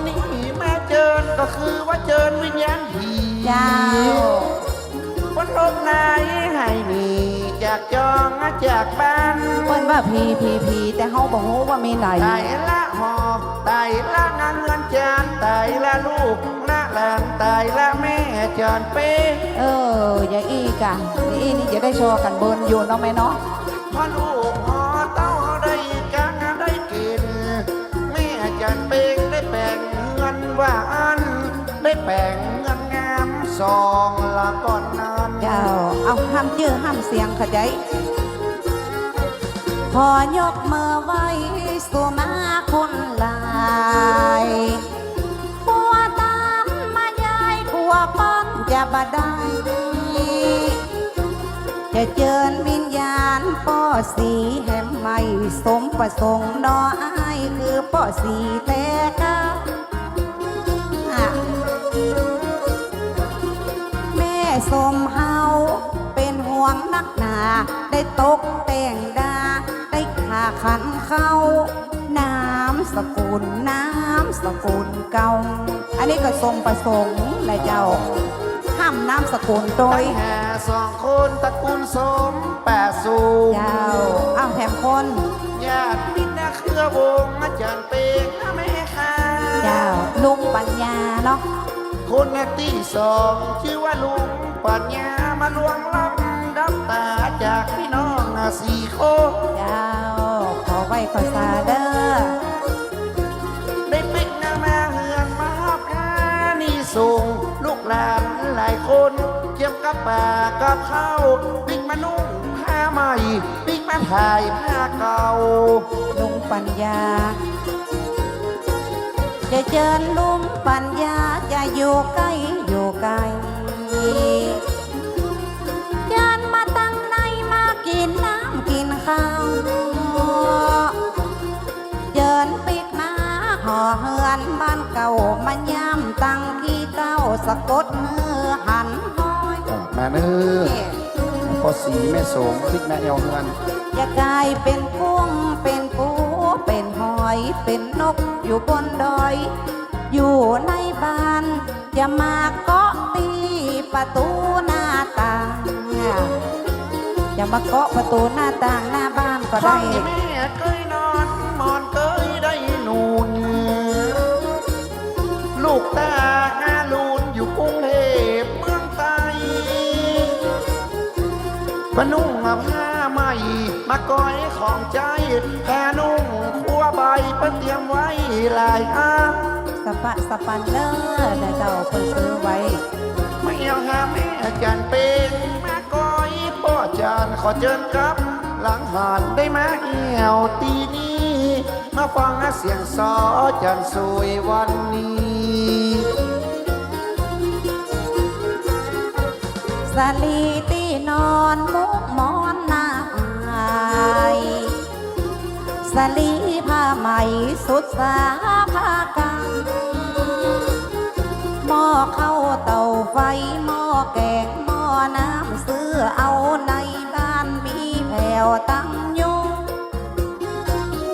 วันนี้แม่เจิญก็คือว่าเจิญวิญญาณผีเจ้าวันลมนายให้หนีจากจองจากบ้านเปิ้นว่าพีพีพีแต่เฮาบ่ฮู้ว่ามีไหนตายละหอบตายละงานเงินจานตายละลูกละหลานตายละแม่จอนเป้เอออย่าอีกะนี่อีนี่จะได้โชว์กันเบินอยู่เนาะแม่เนาะพอลูกพอ ว่าอันได้แบ่งเงินงามสองละก่อนนั้นเจ้าเอาห้ามจื้อห้ามเสียงเข้าใจพอยกมือไว้สู่มาคุณหลายผัวตามมายายผัวป้อนจะบาได้ จะเจิญวิญญาณป้อสีแหมไม่สมประสงค์ดออายคือป้อสีแต่เก้า สมเฮาเป็นห่วงนักหนา ได้ตกแต่งดา ได้ขาขันเข้า น้ำสกุลน้ำสกุลเก่า อันนี้ก็ทรงประสงค์นะเจ้าห้ามน้ำสกุลโดตั้ยงแห่สองคนตระกูลสมแปดสูงเจ้าอ้าวแถมคน ญาติมิตรนะเครือวงอาจารย์เปงนะแม่ค่ะเจ้าลุงปัญญาเนาะ คนที่สองชื่อว่าลุง ปัญญามาลวงลับดับตาจากพี่น้องนะสี่คนเจ้าขอไว้ขอซาเด้อได้ปิกนามาเฮือนมาฮับงานี่ส่งลูกหลานหลายคนเกี่ยมกับป่ากับข้าวปิกมานุ่งผ้าใหม่ปิกมาถ่ายผ้าเก่าลุงปัญญาจะเจิญลุงปัญญาจะอยู่ใกล้อยู่ไกล ยานมาตั้งในมากินน้ำกินข้าวเจิญปิกมาห่อเฮือนบ้านเก่ามาย่ำตั้งที่เก้าสะกดมือหันห้อยมาเนื้อพอสีแม่สมพริกแม่เอวเงินจะกลายเป็นกุ้งเป็นปูเป็นหอยเป็นนกอยู่บนดอย อยู่ในบ้าน จะมาเกาะตีประตูหน้าต่างจะมาเกาะประตูหน้าต่างหน้าบ้านก็ได้งที่แม่เคยนอนมอนเคยได้นูน ลูกตาหาลูนอยู่กรุงเทพเมืองไทยพนุ่งผ้าใหม่มาก้อยของใจแพนุ่งคัวใบเปิ้นเตรียมไว้หลายอ้าง ปะสปันเนอร์ได้เจ้าเพิ่งซื้อไว้ ไม่เอาหาแม่จานเป็นมาก้อยพ่อจานขอเชิญครับ หลังหานได้มาเหี่ยวตีนี้ มาฟังเสียงซอจันสวยวันนี้สลีตีนอนมุกมอนหน้าอายสลี ไหมสุดสาผ้ากันหม้อข้าวเตาไฟหม้อแกงหม้อน้ำซื้อเอาในบ้านมีแผ่วตั้งอยุ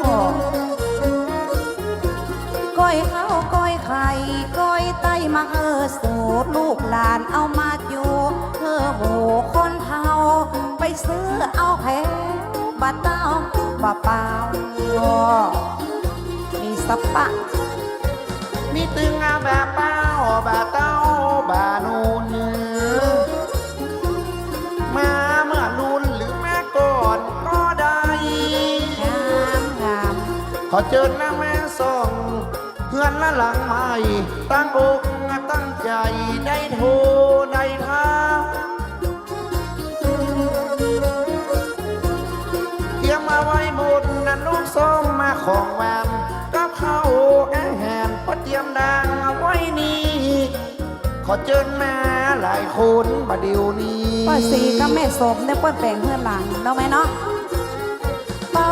โอ้ก้อยข้าวก้อยไข่ก้อยไตมาเออสูตรลูกหลานเอามาจูเพื่อหคนเฮาไปซื้อ บะเปล่ามีสปะ มีตึงอาแบบเป้าแบบเต้าบานูนมาเมื่อลุนหรือแม่ก่อนก็ได้ งามงามขอเชิญนะแม่ส่องเพื่อนละหลังใหม่ ตั้งอกตั้งใจได้โทรได้ท้า ของแหวนกับข้าวอาหารพอเตรียมดังเอาไว้นี่ ขอเชิญแม่หลายคนมาเดี๋ยวนี้ป้าสีกับแม่สมเนี่ยเปิ้นแปลงเพื่อนหลังเนาะไหมเนาะป้า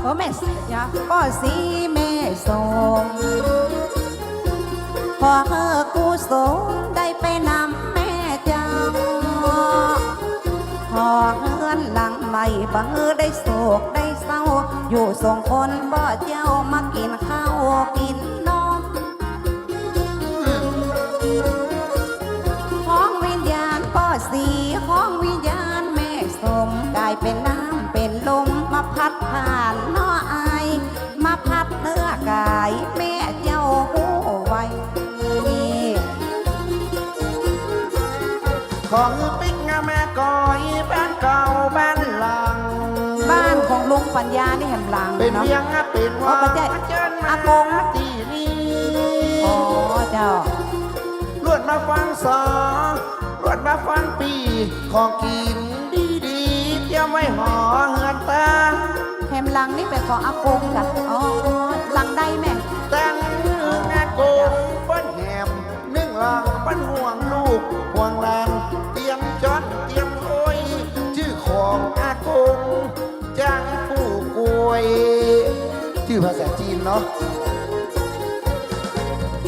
โอ้แม่สีจ้ะป้าสีแม่สมพอเฮอกูสมได้ไปนำแม่เจ้าพอเฮอ ไหลบ่อได้โศกได้เศร้า อยู่สองคนบ่เจ้ามากินข้าวกินนมของวิญญาณป่อสีของวิญญาณแม่สมกลายเป็นน้ำเป็นลมมาพัดผ่านน้ออาย มาพัดเนื้อกายแม่ ปัญญานี่แหมหลังเป็นเนาะ เพียงอะเป็นว่าเอาไปแจ้เจิญอากง ตีนี้อ๋อเจ้า ลวดมาฟังสองลวดมาฟังปีของกินดีดีๆเที่ยวไม่หอเหือนตา แฮมหลังนี่เป็นของอากงกับอ๋อหลังได้แม่แต่ วยชื่อภาษาจีนเนาะ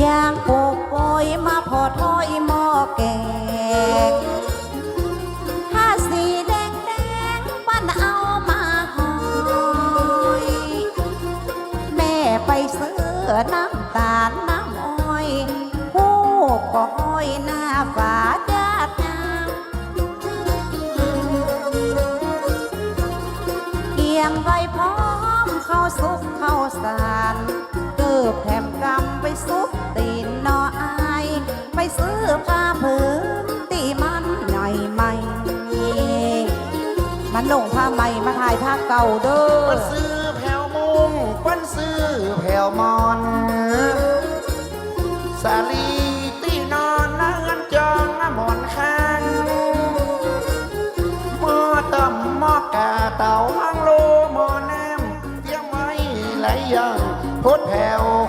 ยางปลูกโอยมาพอถ้อยหม้อแกงผ้าสีแดงแดงปั้นเอามาหอยแม่ไปซื้อน้ำตาลน้ำอ้อยผู้ก็ห้อยหน้าฝาญาตินางเกียงไว้พร้อ เข้าซุกเข้าสารเกือบแถมกำไปซุกตีนนออาย ไปซื้อผ้าผืนตีมันใหญ่ใหม่มันลงผ้าใหม่มาถ่ายผ้าเก่าเด้อ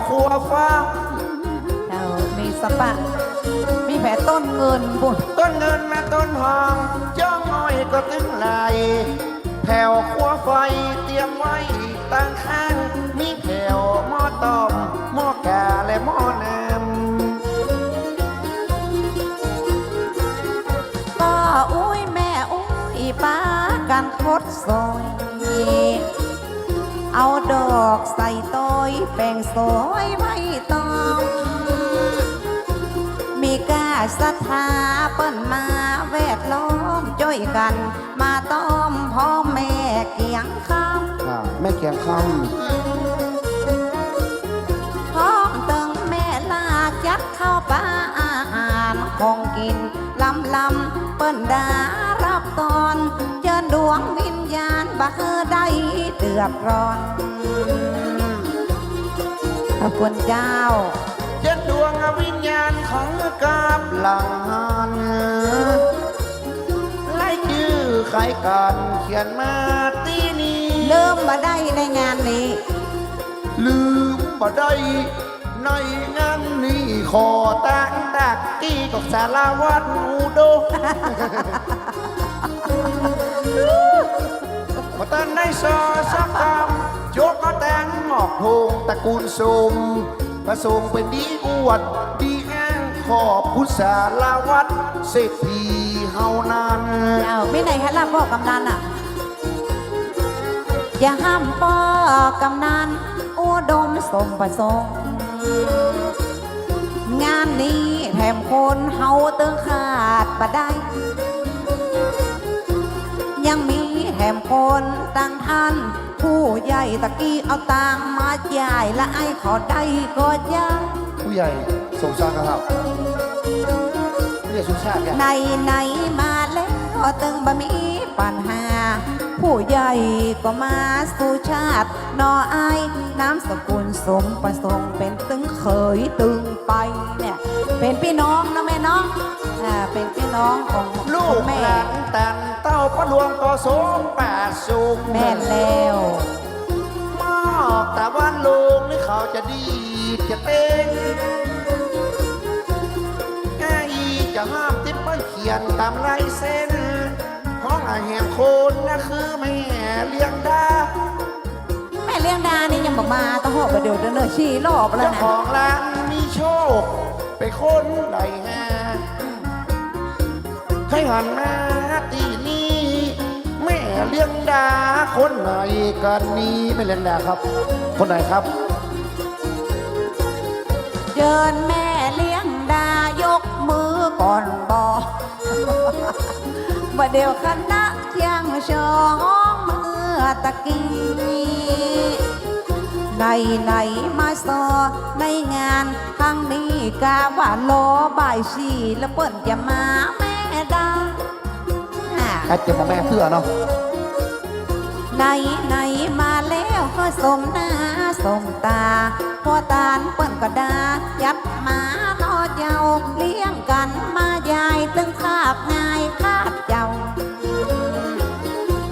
ครัวฟ้า เจ้ามีสปะ มีแผลต้นเงินบุญต้นเงินมาต้นหอมจ้องอ้อยก็ตึงไหลแผ่วครัวไฟเตรียมไว้ตั้งข้าง มีแผ่วหม้อต้มหม้อกาและหม้อน้ำก็อุ้ยแม่อุ้ยป้ากันคดซอย เอาดอกใส่ต้อยแป้งสวยไว้ตอง มีกาศรัทธาเปิ้นมาแวดล้อมจ้อยกัน มาต้อมพ่อแม่เกียงคำอ่าแม่เกียงคพร้อมตึงแม่ลากยัดเข้าป้าอาหารของกินลำลำเปิ้นดา เดือดร้อนขอบคุณเจ้าำเจ็ดดวงวิญญาณของกาบหลังหันไล่ชื่อใครกันเขียนมาตีนี้เริ่มมาได้ในงานนี้ ลืมบ่ได้ในงานนี้ขอตั้งตักกี้กับสารวัตรอูโด มาตันในซอสักคำโจกก็แต่งหมอกโทงตระกูลสมประสงค์เป็นดีอวดดีแอ้งขอบผู้สารวัตรเศรษฐีเฮานั้นเจ้าไม่ไหนฮัลล่ะพ่อกำนันอะ อย่าห้ามพ่อกำนันอุดมสมประสงค์งานนี้แถมคนเฮาเติงขาดบ่ได้ ยังมี ถมคนต่างท่าน ผู้ใหญ่ตะกี้เอาตังมาจ่ายและไอ้ขอได้ก็ยังผู้ใหญ่สมชายครับผู้ใหญ่สุชาติแกในในๆมาแล้วตึงบะมีปัญหา ผู้ใหญ่ก็มาสู่ชาตินออายน้ำสกุลสมประสงค์เป็นตึงเขยตึงไปเนี่ยเป็นพี่น้องนะแม่เนาะอ่าเป็นพี่น้องของลูกแม่หลานตันเต้าประลวงก็สมป่าสุงแม่นแล้วมอกแต่วันลูกนี่เขาจะดีดจะเต้งไอ้จะห้ามที่เปิ้ลเขียนตามลายเส้น คนนะคือแม่เลี้ยงดาแม่เลี้ยงดานี่ยังบอกมาต้องหอบไปเดี๋ยวเดินเนอชี้รอบแล้วเจ้านะของร้านมีโชค ไปคนใดแฮให้หันมาตีนี้แม่เลี้ยงดาคนไหนกันนี้ไม่เลี้ยงดาครับ คนไหนครับเจิญแม่เลี้ยงดายกมือก่อนบอก มว่าเดียวคณะเที่ยงชองเมื่อตะกี้ในไหนๆมาซอในงานครั้งนี้กาว่าโลบ่ายสี่แล้วเปิ้นจะมาแม่ดาอ่าอาจจะมาแม่เพื่อเนาะไหนไหนๆมาแล้วก็สมหน้าสมตา พอตาลเปิ้นก็ดายัดหมา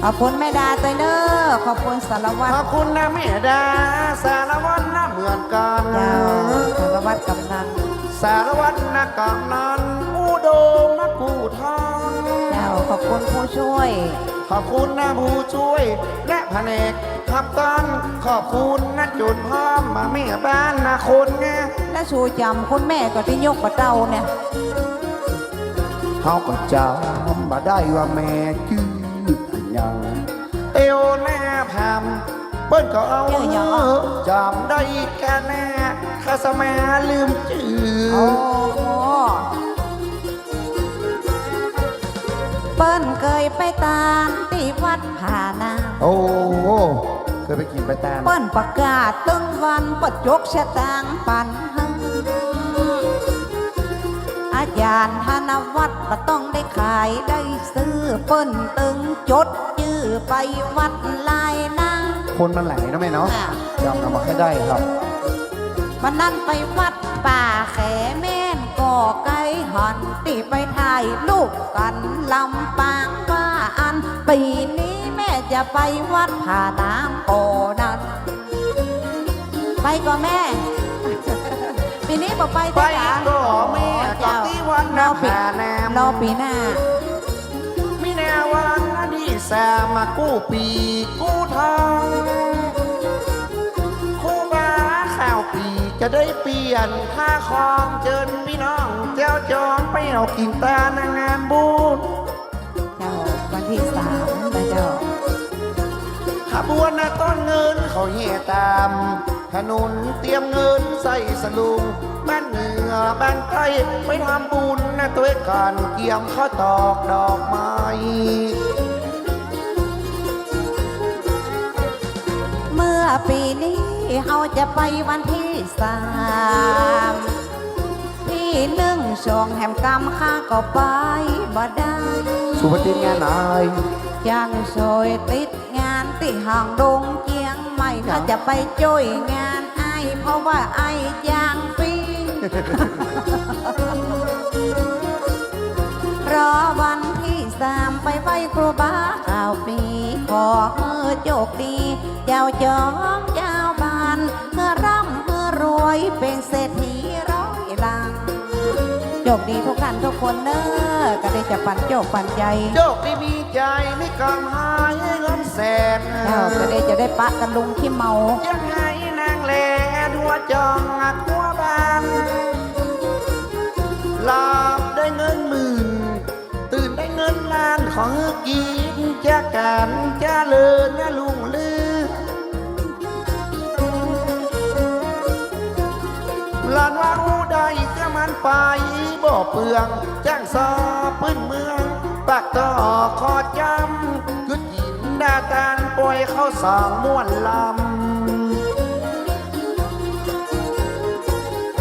อบคุณแม่ดาตัวเด้อขอบคุณสารวัตขรอบคุณนะแม่ดา สารวัตรนะเหมือนกันเจ้าสารวัตรกำนันสารวัตรนะกำนันอุดมนะกูทองเจ้าขอบคุณผู้ช่วย ขอบคุณนะผู้ช่วย และแผนกขับตันขอบคุณนะจุนพร้อมมาแม่บ้านนะคนไงและชูจำคุณแม่ก็ที่ยกกระเต้าเนี่ยเขาก็จำมาได้ว่าแม่ชื่อ น่แพมเปิ้นก็เอาชื่อหยังอะจำได้แค่แน่ข้าสมาลืมชื่อโอ้โหเปิ้นเคยไปตามที่วัดผานาโอ้เคยไปกินไปตามเปิ้นประกาศตึงวันประจกชะตางปันหังอาจารย์ธนวัฒน์ก็ต้องได้ขายได้ซื้อเปิ้นตึงจดชื่อไปวัดลายนา คนมันไหลเนาะแม่เนาะอะจำกันมาให้ได้ครับ วันนั้นไปวัดป่าแขแม่นก่อไก่หันตีไปถ่ายรูปกันลำปางว่าอัน ปีนี้แม่จะไปวัดผาน้ำโกนั้น ไปก็แม่ ปีนี้บอกไปไปจ้ะก็แม่ก็ที่วันรอน้ำปีผาแนมรอปีหน้ามีแนววันอดี แซมากู้ปีกู้ทองคู่บ้าข่าวปีจะได้เปลี่ยนค่าคองเจิญพี่น้องเจ้าจองไปเอากินตานางานบุญเจ้าวันที่สามนะเจ้าขบวนนะต้นเงินเขาเห่ตามถนนเตรียมเงินใส่สลุงบ้านเหนือบ้านใต้ไปทำบุญนะตัวกันเกี่ยมข้าวตอกดอกไม้ ปีนี้เราจะไปวันที่สามที่หนึ่งช่องแหมกรรมข้าก็ไปบ่ได้สุภตินงานนายยังซอยติดงานที่ห่างดงเจียงใหม่ถ้าจะไปจ้อยงานไอายเพราะว่าไอายยางปีรอวันที่สามไปไหว้ครูบาข่าวปีขอเมื่ อโจกดีเจ้าจอมเจ้าบานเมื่อร่ำเมื่อรวยเป็นเศรษฐีร้อยลังโจกดีทุกท่านทุกคนเนอก็ได้จะปันโจกปันใจโจกดีมีใจไม่กำหายเงินแสนเจ้าก็ได้จะได้ปะกันลุงที่เมายังไงนางแลดัวจองอักหัวบานหลาบได้เงินหมื่น ตื่นได้เงินล้านของกิน จะกการจะเลินนะลุงลือลานว่าอูใดก็มันไปบ่เปลืองจ้างซอพื้นเมืองปากต่อคอจำกึดหยินดาการปล่อยเข้าสองม้วนลำ